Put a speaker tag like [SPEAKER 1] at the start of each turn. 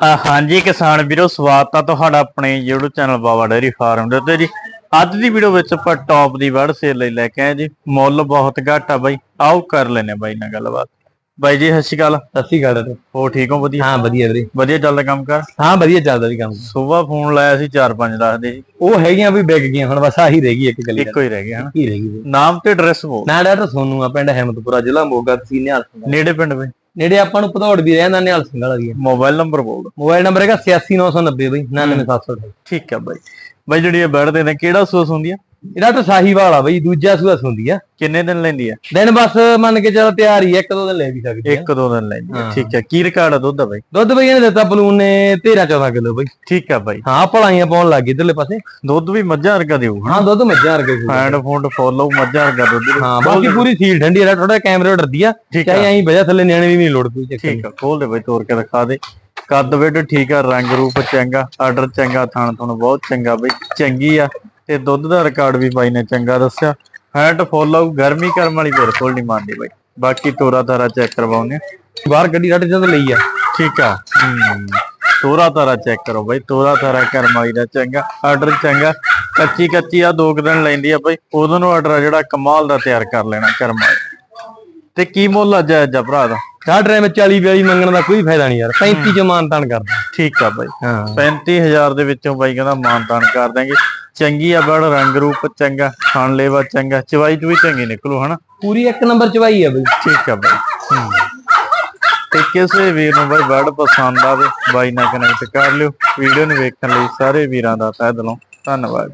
[SPEAKER 1] ਅ, ਹਾਂਜੀ ਕਿਸਾਨ ਵੀਰੋ ਸਵਾਗਤ ਆ ਤੁਹਾਡਾ ਆਪਣੇ YouTube channel Baba dairy farm ਦੇ ਉੱਤੇ ਜੀ। ਅੱਜ ਦੀ ਵੀਡੀਓ ਵਿੱਚ ਆਪਾਂ ਟੌਪ ਦੀ ਵੜ ਸੇਲ ਲਈ ਲੈ ਕੇ ਆਏ ਜੀ। ਮੁੱਲ ਬਹੁਤ ਘੱਟ ਆ ਬਾਈ। ਆਓ ਕਰ ਲੈਨੇ ਬਾਈ ਨਾਲ ਗੱਲਬਾਤ। ਬਾਈ ਜੀ ਸਤਿ ਸ਼੍ਰੀ ਅਕਾਲ।
[SPEAKER 2] ਸਤਿ ਸ਼੍ਰੀ ਅਕਾਲ।
[SPEAKER 1] ਹੋ ਠੀਕ ਹੋ? ਵਧੀਆ?
[SPEAKER 2] ਹਾਂ ਵਧੀਆ ਵੀਰੇ।
[SPEAKER 1] ਵਧੀਆ ਚੱਲਦਾ ਕੰਮ ਕਰ?
[SPEAKER 2] ਹਾਂ ਵਧੀਆ ਚੱਲਦਾ ਵੀ ਕੰਮ।
[SPEAKER 1] ਸਵੇਰ ਫੋਨ ਲਾਇਆ ਸੀ 4-5 ਦੱਸਦੇ ਜੀ।
[SPEAKER 2] ਉਹ ਹੈਗੀਆਂ ਵੀ ਵਿਕ ਗਈਆਂ ਹੁਣ ਬਸ ਆਹੀ ਰਹਿ ਗਈ ਇੱਕ ਗਲੀ
[SPEAKER 1] ਇੱਕੋ ਹੀ ਰਹਿ ਗਿਆ ਹਨਾ?
[SPEAKER 2] ਕੀ ਰਹਿ ਗਈ ਵੀਰੇ।
[SPEAKER 1] ਨਾਮ ਤੇ ਐਡਰੈਸ ਬੋਲ।
[SPEAKER 2] ਨਾ ਡਾਕਟਰ ਸੋਨੂ ਆ ਪਿੰਡ ਹਿੰਮਤਪੁਰਾ ਜ਼ਿਲ੍ਹਾ ਮੋਗਾ ਤਹਿਸੀਲ ਨਿਹਾਲ ਸਿੰਘ।
[SPEAKER 1] ਨੇੜੇ ਪਿੰਡ ਬਈ।
[SPEAKER 2] ਨੇੜੇ ਆਪਾਂ ਨੂੰ ਭਦੌੜ ਵੀ ਰਹਿੰਦਾ ਨਿਹਾਲ ਸਿੰਘ ਵਾਲਾ ਵੀ
[SPEAKER 1] ਮੋਬਾਈਲ ਨੰਬਰ ਬੋਲ।
[SPEAKER 2] ਮੋਬਾਈਲ ਨੰਬਰ ਹੈਗਾ 86990 ਬਈ 99728
[SPEAKER 1] ਠੀਕ ਆ ਬਾਈ। ਬਾਈ ਜਿਹੜੀ ਇਹ ਬੈਠਦੇ ਨੇ ਕਿਹੜਾ ਸੂਸ ਹੁੰਦੀ ਆ?
[SPEAKER 2] ਇਹ ਡਾਕਟਰ ਸਾਹੀਵਾਲ ਆ ਬਈ ਦੂਜਾ ਸੂਆ ਹੁੰਦੀ ਆ।
[SPEAKER 1] ਕਿੰਨੇ ਦਿਨ ਲੈਂਦੀ ਆ?
[SPEAKER 2] ਦਿਨ ਬਸ ਮੰਨ ਕੇ ਚੱਲ ਤਿਆਰ ਹੀ ਆ, ਇੱਕ ਦੋ ਦਿਨ ਲੈ ਵੀ ਸਕਦੀ ਆ।
[SPEAKER 1] ਇੱਕ ਦੋ ਦਿਨ ਲੈਂਦੀ ਆ
[SPEAKER 2] ਹਾਂ।
[SPEAKER 1] ਠੀਕ ਆ। ਕੀ ਰਿਕਾਰਡ ਆ ਦੁੱਧ ਦਾ ਬਾਈ?
[SPEAKER 2] ਦੁੱਧ ਬਈ ਇਹਨੇ ਦਿੱਤਾ ਬਲੂਨ ਨੇ 13 14 ਕਿਲੋ ਬਈ।
[SPEAKER 1] ਠੀਕ ਆ ਬਾਈ।
[SPEAKER 2] ਹਾਂ ਭਲਾਈਆਂ ਪਾਉਣ ਲੱਗ ਗਈ ਇਧਰਲੇ ਪਾਸੇ।
[SPEAKER 1] ਦੁੱਧ ਵੀ ਮੱਝਾਂ ਵਰਗਾ ਦਿਓ। ਹਨਾ
[SPEAKER 2] ਹਾਂ ਦੁੱਧ ਮੱਝਾਂ ਵਰਗੇ ਸੂਆ।
[SPEAKER 1] ਫੈਂਡ ਫੂਡ ਫੋਲੋ ਮੱਝਾਂ ਵਰਗਾ ਦੁੱਧ।
[SPEAKER 2] ਹਾਂ ਬਾਕੀ ਪੂਰੀ ਸੀਲ ਠੰਡੀ ਆ ਥੋੜਾ ਕੈਮਰੇ ਡਰਦੀ ਆ।
[SPEAKER 1] ਠੀਕ ਆ।
[SPEAKER 2] ਚਾਹੇ ਐਂ ਵਜਾ ਥੱਲੇ ਨਿਆਣੇ ਵੀ ਨਹੀਂ ਲੋੜ ਕੋਈ ਚੱਕਰ
[SPEAKER 1] ਠੀਕ ਆ ਖੋਲ ਦੇ ਬਈ ਤੋੜ ਕੇ ਦਿਖਾ ਦੇ। ਕੱਦ ਵੇਡ ਠੀਕ ਆ ਰੰਗ ਰੂਪ ਚੰਗਾ ਆਰਡਰ ਚੰਗਾ ਥਣ ਥਣ ਬਹੁਤ ਚੰਗਾ ਬਈ ਚੰਗੀ ਆ। ਤੇ ਦੁੱਧ ਦਾ ਰਿਕਾਰਡ ਵੀ ਬਾਈ ਨੇ ਚੰਗਾ ਦੱਸਿਆ। ਫੈਟ ਫੋਲੋ ਗਰਮੀ ਕਰਮ ਵਾਲੀ ਬਿਲਕੁਲ ਨਹੀਂ ਮੰਨਦੀ ਬਾਈ। ਬਾਕੀ ਤੋਰਾ ਤਾਰਾ ਚੈੱਕ ਕਰਵਾਉਂਦੇ ਆ।
[SPEAKER 2] ਬਾਹਰ ਗੱਡੀ ਰੱਟ ਜਦ ਲਈ ਆ।
[SPEAKER 1] ਠੀਕ ਆ? ਤੋਰਾ ਤਾਰਾ ਚੈੱਕ ਕਰੋ ਬਾਈ। ਤੋਰਾ ਤਾਰਾ ਕਰਮ ਵਾਲੀ ਦਾ ਚੰਗਾ ਆਰਡਰ ਚੰਗਾ। ਕੱਚੀ ਕੱਚੀ ਆ ਦੋ ਦਿਨ ਲੈਂਦੀ ਆ ਬਾਈ। ਉਦੋਂ ਨੂੰ ਆਰਡਰ ਜਿਹੜਾ ਕਮਾਲ ਦਾ ਤਿਆਰ ਕਰ ਲੈਣਾ ਕਰਮ ਵਾਲੀ। ਤੇ ਕੀ ਮੁੱਲ ਅੱਜ ਆ ਭਰਾ ਦਾ?
[SPEAKER 2] ਸਾਡਾ ਵਿੱਚ 40 42 ਮੰਗਣ ਦਾ ਕੋਈ ਫਾਇਦਾ ਨਹੀਂ ਯਾਰ। 35 ਚ ਮਾਨਤਾਨ ਕਰਦਾ।
[SPEAKER 1] ਠੀਕ ਆ ਬਾਈ।
[SPEAKER 2] ਹਾਂ।
[SPEAKER 1] 35000 ਦੇ ਵਿੱਚੋਂ ਬਾਈ ਕਹਿੰਦਾ ਮਾਨਤਾਨ ਕਰ ਦਾਂਗੇ ਚੰਗੀ ਆ ਬੜ ਰੰਗ ਰੂਪ ਚੰਗਾ ਖਾਣ ਲੇਵਾ ਚੰਗਾ ਚਵਾਈ ਚ ਵੀ ਚੰਗੀ ਨਿਕਲੂ ਹਨਾ?
[SPEAKER 2] ਪੂਰੀ ਇੱਕ ਨੰਬਰ ਚਵਾਈ ਆ ਬਈ।
[SPEAKER 1] ਠੀਕ ਆ ਬਾਈ। ਤੇ ਕਿਸੇ ਵੀਰ ਨੂੰ ਬਾਈ ਬੜ ਪਸੰਦ ਆਵੇ ਬਾਈ ਨਾਲ ਕਨੈਕਟ ਕਰ ਲਿਓ। ਵੀਡੀਓ ਨੂੰ ਵੇਖਣ ਲਈ ਸਾਰੇ ਵੀਰਾਂ ਦਾ ਤਹਿ ਦਿਲੋਂ ਧੰਨਵਾਦ।